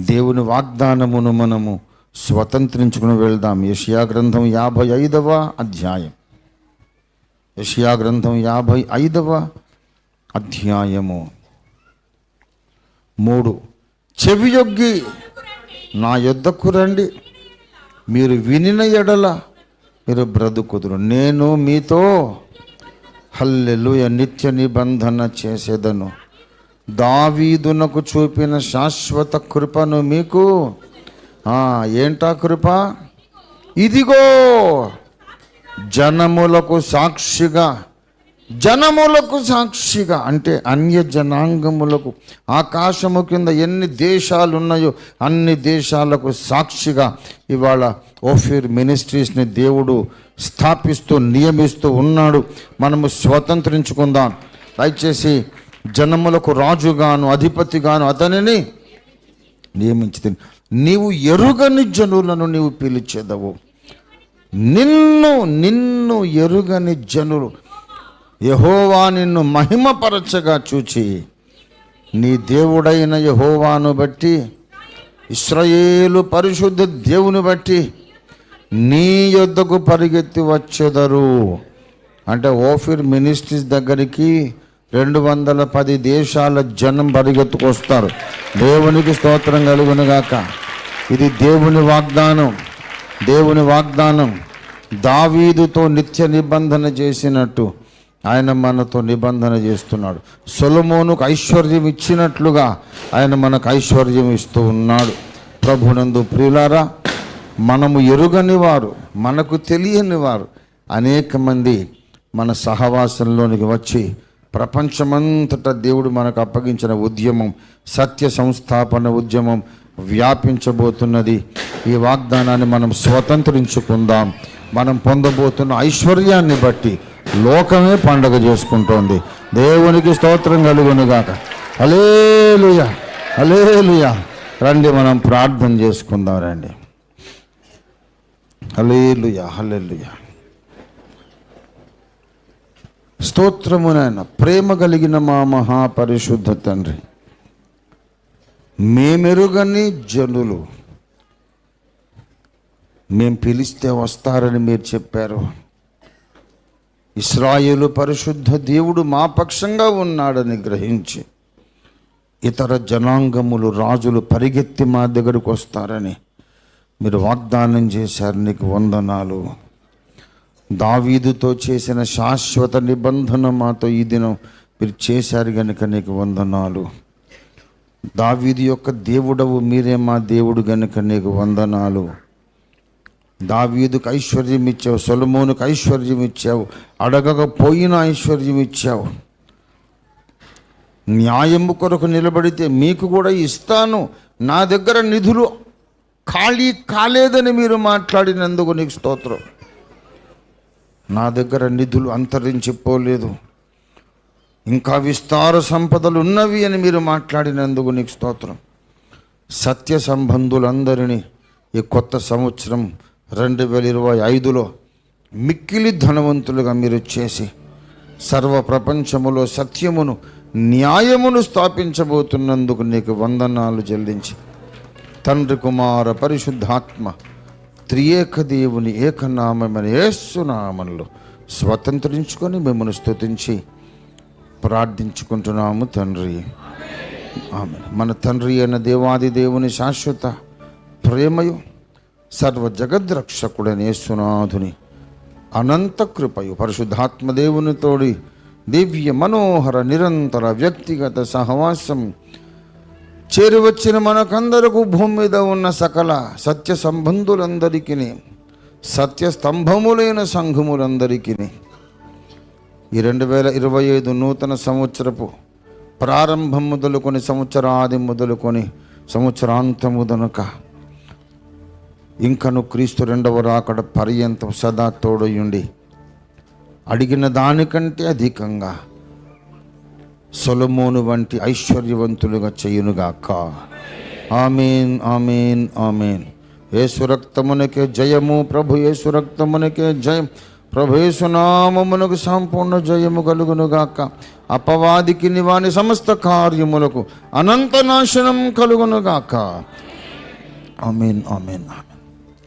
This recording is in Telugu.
దేవుని వాగ్దానమును మనము స్వతంత్రించుకుని వెళ్దాం. యషియా గ్రంథం యాభై ఐదవ అధ్యాయం. యషియా గ్రంథం యాభై ఐదవ అధ్యాయము. మూడు. చెవియొగ్గి నా యొద్దకు రండి. మీరు వినిన ఎడల మీరు బ్రతుకుదురు. నేను మీతో హల్లెలుయ నిత్య నిబంధన చేసేదను. దావీదునకు చూపిన శాశ్వత కృపను మీకు ఏంటా కృప? ఇదిగో జనములకు సాక్షిగా జనములకు సాక్షిగా అంటే అన్య జనాంగములకు ఆకాశము కింద ఎన్ని దేశాలు ఉన్నాయో అన్ని దేశాలకు సాక్షిగా ఇవాళ ఓఫీర్ మినిస్ట్రీస్ని దేవుడు స్థాపిస్తూ నియమిస్తూ ఉన్నాడు. మనము స్వతంత్రించుకుందాం. దయచేసి జనములకు రాజుగాను అధిపతిగాను అతనిని నియమించి నీవు ఎరుగని జనులను నీవు పిలిచేదవు. నిన్ను నిన్ను ఎరుగని జనులు యహోవా నిన్ను మహిమపరచగా చూచి నీ దేవుడైన యహోవాను బట్టి ఇస్రాయేలు పరిశుద్ధ దేవుని బట్టి నీ యొద్దకు పరిగెత్తి వచ్చేదరు. అంటే ఓఫిర్ మినిస్ట్రీస్ దగ్గరికి రెండు వందల పది దేశాల జనం పరిగెత్తుకొస్తారు దేవునికి స్తోత్రం కలుగునుగాక. ఇది దేవుని వాగ్దానం. దేవుని వాగ్దానం. దావీదుతో నిత్య నిబంధన చేసినట్టు ఆయన మనతో నిబంధన చేస్తున్నాడు. సొలమోనుకు ఐశ్వర్యం ఇచ్చినట్లుగా ఆయన మనకు ఐశ్వర్యం ఇస్తూ ఉన్నాడు. ప్రభునందు ప్రియులారా మనము ఎరుగని వారు మనకు తెలియని వారు అనేక మంది మన సహవాసంలోనికి వచ్చి ప్రపంచమంతటా దేవుడు మనకు అప్పగించిన ఉద్యమం సత్య సంస్థాపన ఉద్యమం వ్యాపించబోతున్నది. ఈ వాగ్దానాన్ని మనం స్వతంత్రించుకుందాం. మనం పొందబోతున్న ఐశ్వర్యాన్ని బట్టి లోకమే పండగ చేసుకుంటోంది. దేవునికి స్తోత్రం కలుగునుగాక. అలేలుయ అలేలుయ రండి మనం ప్రార్థన చేసుకుందాం రండి. అలేలుయ హలేలుయ స్తోత్రమునైనా ప్రేమ కలిగిన మా మహాపరిశుద్ధ తండ్రి. మేమెరుగని జనులు. మేం పిలిస్తే వస్తారని మీరు చెప్పారు. ఇస్రాయేలు పరిశుద్ధ దేవుడు మా పక్షంగా ఉన్నాడని గ్రహించి ఇతర జనాంగములు రాజులు పరిగెత్తి మా దగ్గరకు వస్తారని మీరు వాగ్దానం చేశారు. నీకు వందనాలు. దావీదుతో చేసిన శాశ్వత నిబంధన మాతో ఈ దినం మీరు చేశారు గనుక నీకు వందనాలు. దావీదు యొక్క దేవుడవు మీరే మా దేవుడు గనుక నీకు వందనాలు. దావీదుకు ఐశ్వర్యం ఇచ్చావు సొలమోనుకు ఐశ్వర్యం ఇచ్చావు అడగకపోయిన ఐశ్వర్యం ఇచ్చావు. న్యాయము కొరకు నిలబడితే మీకు కూడా ఇస్తాను. నా దగ్గర నిధులు ఖాళీ కాలేదని మీరు మాట్లాడినందుకు నీకు స్తోత్రం. నా దగ్గర నిధులు అంతరించిపోలేదు. ఇంకా విస్తార సంపదలు ఉన్నవి అని మీరు మాట్లాడినందుకు నీకు స్తోత్రం. సత్య సంబంధులందరినీ ఈ కొత్త సంవత్సరం రెండు వేల ఇరవై ఐదులో మిక్కిలి ధనవంతులుగా మీరు చేసి సర్వ ప్రపంచములో సత్యమును న్యాయమును స్థాపించబోతున్నందుకు నీకు వందనాలు చెల్లించి. తండ్రి కుమార పరిశుద్ధాత్మ త్రియేక దేవుని ఏకనామమైన యేసునామంలో స్వతంత్రించుకొని మిమ్మల్ని స్తుతించి ప్రార్థించుకుంటున్నాము తండ్రి. ఆమె మన తండ్రి అయిన దేవాది దేవుని శాశ్వత ప్రేమయు సర్వ జగద్రక్షకుడైన యేసునాథుని అనంత కృపయు పరిశుద్ధాత్మ దేవుని తోడి దివ్య మనోహర నిరంతర వ్యక్తిగత సహవాసం చేరువచ్చిన మనకందరకు భూమి మీద ఉన్న సకల సత్య సంబంధులందరికీ సత్య స్తంభములైన సంఘములందరికీ ఈ రెండు వేల ఇరవై ఐదు నూతన సంవత్సరపు ప్రారంభం మొదలుకొని సంవత్సరాది మొదలుకొని సంవత్సరాంతము దనుక ఇంకను క్రీస్తు రెండవ రాకడ పర్యంతం సదా తోడయుండి అడిగిన దానికంటే అధికంగా సొలమోను వంటి ఐశ్వర్యవంతులుగా చేయునుగాక. ఆమెన్ ఆమెన్ ఆమెన్. యేసు రక్తమునకే జయము ప్రభు యేసు రక్తమునకే జయం. ప్రభు యేసునామమునకు సంపూర్ణ జయము కలుగునుగాక. అపవాదికి నివాని సమస్త కార్యములకు అనంత నాశనం కలుగునుగాక. ఆమెన్ ఆమెన్ ఆమెన్.